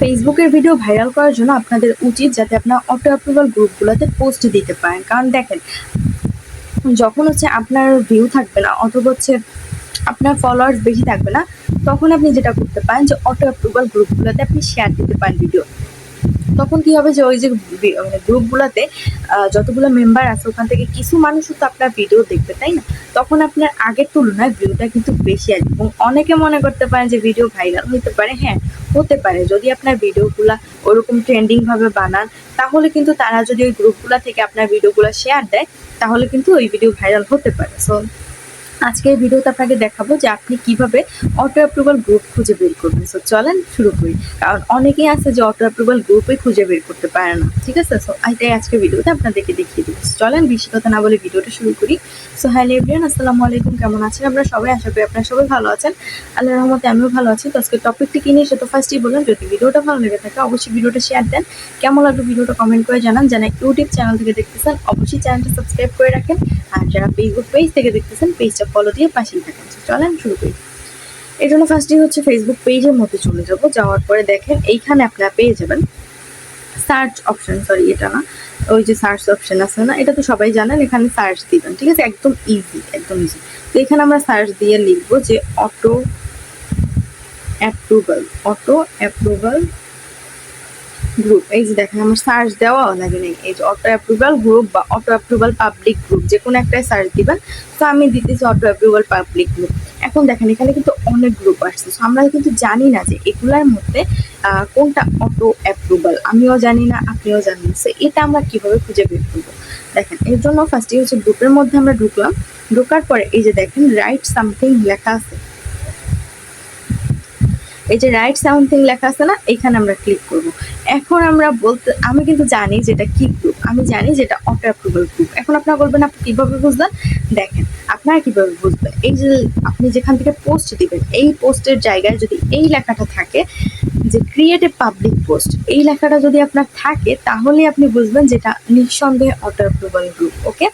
ফেসবুকের video viral করার জন্য আপনাদের উচিত যাতে আপনার অটো অ্যাপ্রুভাল গ্রুপগুলোতে পোস্ট দিতে পারেন। কারণ দেখেন, যখন হচ্ছে আপনার ভিউ থাকবে না, অথবা হচ্ছে আপনার ফলোয়ার্স বেশি থাকবে না, তখন আপনি যেটা করতে পারেন যে অটো অ্যাপ্রুভাল গ্রুপগুলোতে আপনি শেয়ার দিতে পারেন ভিডিও তখন কি হবে যে ওই যে মানে গ্রুপগুলোতে যতগুলো মেম্বার আছে, ওখান থেকে কিছু মানুষও তো আপনার ভিডিও দেখবে, তাই না? তখন আপনার আগের তুলনায় ভিউটা কিন্তু বেশি আসবে। এবং অনেকে মনে করতে পারেন যে ভিডিও ভাইরাল হতে পারে হ্যাঁ হতে পারে। যদি আপনার ভিডিওগুলো ওরকম ট্রেন্ডিংভাবে বানান, তাহলে কিন্তু তারা যদি ওই গ্রুপগুলো থেকে আপনার ভিডিওগুলো শেয়ার দেয়, তাহলে কিন্তু ওই ভিডিও ভাইরাল হতে পারে। সো আজকে এই ভিডিওতে আপনাকে দেখাবো যে আপনি কীভাবে অটো অ্যাপ্রুভাল গ্রুপ খুঁজে বের করবেন। সো চলেন শুরু করি। কারণ অনেকেই আছে যে অটো অ্যাপ্রুভাল গ্রুপে খুঁজে বের করতে পারে না। ঠিক আছে? সো এটাই আজকে ভিডিওতে আপনাদেরকে দেখিয়ে দিব চলেন বেশি কথা না বলে ভিডিওটা শুরু করি। সো হ্যালো এভরিয়ান আসসালামু আলাইকুম। কেমন আছেন আমরা সবাই? আশা করি আপনারা সবাই ভালো আছেন। আল্লাহ রহমতে আমিও ভালো আছি। তো আজকে টপিকটি কি নিয়ে সেটা ফার্স্টই বলুন যদি ভিডিওটা ভালো লেগে থাকে অবশ্যই ভিডিওটা শেয়ার দেন। কেমন লাগল ভিডিওটা কমেন্ট করে জানান। যারা ইউটিউব চ্যানেল থেকে দেখতেছেন, অবশ্যই চ্যানেলটা সাবস্ক্রাইব করে রাখেন। আর যারা ফেসবুক পেজ থেকে দেখতেছেন পেজটা ফলো দিয়ে পাশেই থাকেন। চলেন শুরু করি। এই জন্য ফার্স্টই হচ্ছে ফেসবুক পেজের মধ্যে চলে যাব। যাওয়ার পরে দেখেন এইখানে আপনারা পেয়ে যাবেন সার্চ অপশন সরি এটা না। ওই যে সার্চ অপশন আছে না, এটা তো সবাই জানেন, এখানে সার্চ দিবেন, ঠিক আছে? একদম ইজি একদম ইজি তো এখানে আমরা সার্চ দিয়ে লিখব যে auto approval auto approval group এই যে দেখেন আমার সার্চ দেওয়াও লাগে নেই এই যে অটো অ্যাপ্রুভাল গ্রুপ বা অটো অ্যাপ্রুভাল পাবলিক গ্রুপ যে কোনো একটাই সার্চ দিবেন তো আমি দিতেছি অটো অ্যাপ্রুভাল পাবলিক গ্রুপ এখন দেখেন এখানে কিন্তু অনেক গ্রুপ আসছে। So, আমরা কিন্তু জানি না যে এগুলার মধ্যে কোনটা অটো অ্যাপ্রুভাল আমিও জানি না আপনিও জানেন। So, এটা আমরা কীভাবে খুঁজে বের করব? দেখেন এর জন্য ফার্স্টে হচ্ছে গ্রুপের মধ্যে আমরা ঢুকলাম। ঢোকার পরে এই যে দেখেন রাইট সামথিং লেখা আছে। এই যে রাইট সামথিং লেখা আছে না এখানে আমরা ক্লিক করব। এখন আমরা বলতে, আমি কিন্তু জানি যেটা কি গ্রুপ আমি জানি যেটা অটো অ্যাপ্রুভাল গ্রুপ এখন আপনারা বলবেন, আপনি কীভাবে বুঝলেন? দেখেন, আপনারা কীভাবে বুঝবেন? এই যে আপনি যেখান থেকে পোস্ট দিবেন, এই পোস্টের জায়গায় যদি এই লেখাটা থাকে, যে ক্রিয়েট এ পাবলিক পোস্ট এই লেখাটা যদি আপনার থাকে তাহলে আপনি বুঝবেন যেটা নিঃসন্দেহে অটো অ্যাপ্রুভাল গ্রুপ ওকে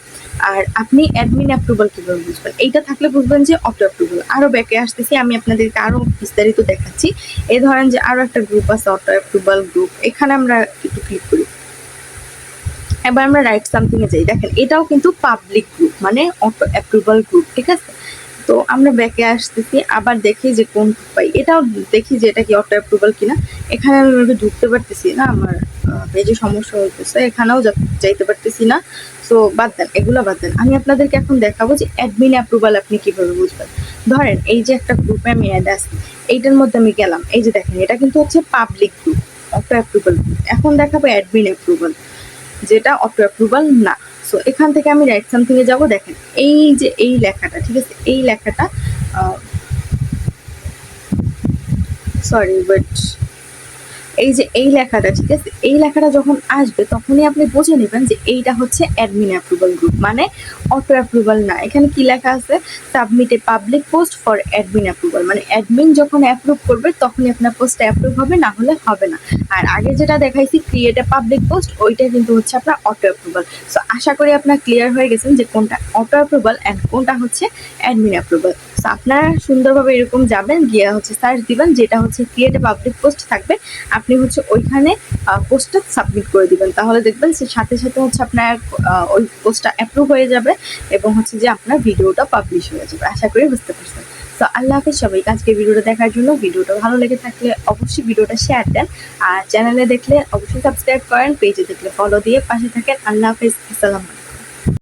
আর আপনি অ্যাডমিন অ্যাপ্রুভাল কীভাবে বুঝবেন? এইটা থাকলে বুঝবেন যে অটো অ্যাপ্রুভাল আরও ব্যাকে আসতেছি, আমি আপনাদেরকে আরও বিস্তারিত দেখাচ্ছি। এই ধরেন যে আরও একটা গ্রুপ আছে অটো অ্যাপ্রুভাল গ্রুপ এখানে আমরা একটু ক্লিক করি। এবার আমরা রাইট সামথিং এ যাই। দেখেন, এটাও কিন্তু পাবলিক গ্রুপ মানে অটো অ্যাপ্রুভাল গ্রুপ ঠিক আছে? তো আমরা ব্যাকে আসতেছি, আবার দেখি যে কোন পাই। এটাও দেখি যে এটা কি অটো অ্যাপ্রুভাল কিনা। এখানে আমি ঢুকতে পারতেছি না, আমার পেজে সমস্যা হইতেছে, এখানেও যাইতে পারতেছি না। সো বাদ দেন, এগুলো বাদ দেন। আমি আপনাদেরকে এখন দেখাবো যে অ্যাডমিন অ্যাপ্রুভাল আপনি কীভাবে বুঝবেন। ধরেন, এই যে একটা গ্রুপে আমি অ্যাড আছি এইটার মধ্যে আমি গেলাম। এই যে দেখেন, এটা কিন্তু হচ্ছে পাবলিক গ্রুপ অটো অ্যাপ্রুভাল এখন দেখাবো অ্যাডমিন অ্যাপ্রুভাল যেটা অটো অ্যাপ্রুভাল না। সো এখান থেকে আমি রাইট সামথিংয়ে যাব, দেখেন, এই যে এই লেখাটা, ঠিক আছে? এই লেখাটা সরি বাট এই যে এই লেখাটা, ঠিক আছে? এই লেখাটা যখন আসবে, তখনই আপনি বুঝে নেবেন যে এইটা হচ্ছে অ্যাডমিন অ্যাপ্রুভাল গ্রুপ মানে অটো অ্যাপ্রুভাল না। এখানে কি লেখা আছে? Submit public post for admin approval মানে অ্যাডমিন যখন অ্যাপ্রুভ করবে, তখনই আপনার পোস্টটা অ্যাপ্রুভ হবে, না হলে হবে না। আর আগে যেটা দেখাইছি ক্রিয়েট এ পাবলিক পোস্ট ওইটা কিন্তু হচ্ছে আপনার অটো অ্যাপ্রুভাল সো আশা করি আপনার ক্লিয়ার হয়ে গেছেন যে কোনটা অটো অ্যাপ্রুভাল অ্যান্ড কোনটা হচ্ছে অ্যাডমিন অ্যাপ্রুভাল আপনারা সুন্দরভাবে এরকম যাবেন, গিয়ে হচ্ছে সার্চ দিবেন, যেটা হচ্ছে ক্রিয়েট পাবলিক পোস্ট থাকবে। আপনি হচ্ছে ওইখানে পোস্টটা সাবমিট করে দিবেন। তাহলে দেখবেন সে সাথে সাথে হচ্ছে আপনার ওই পোস্টটা অ্যাপ্রুভ হয়ে যাবে এবং হচ্ছে যে আপনার ভিডিওটা পাবলিশ হয়ে যাবে। আশা করি বুঝতে পারছেন। তো আল্লাহ হাফিজ সবাইকে আজকে ভিডিওটা দেখার জন্য। ভিডিওটা ভালো লেগে থাকলে অবশ্যই ভিডিওটা শেয়ার দেন। আর চ্যানেলে দেখলে অবশ্যই সাবস্ক্রাইব করেন পেজে দেখলে ফলো দিয়ে পাশে থাকেন। আল্লাহ হাফিজ, আসসালামু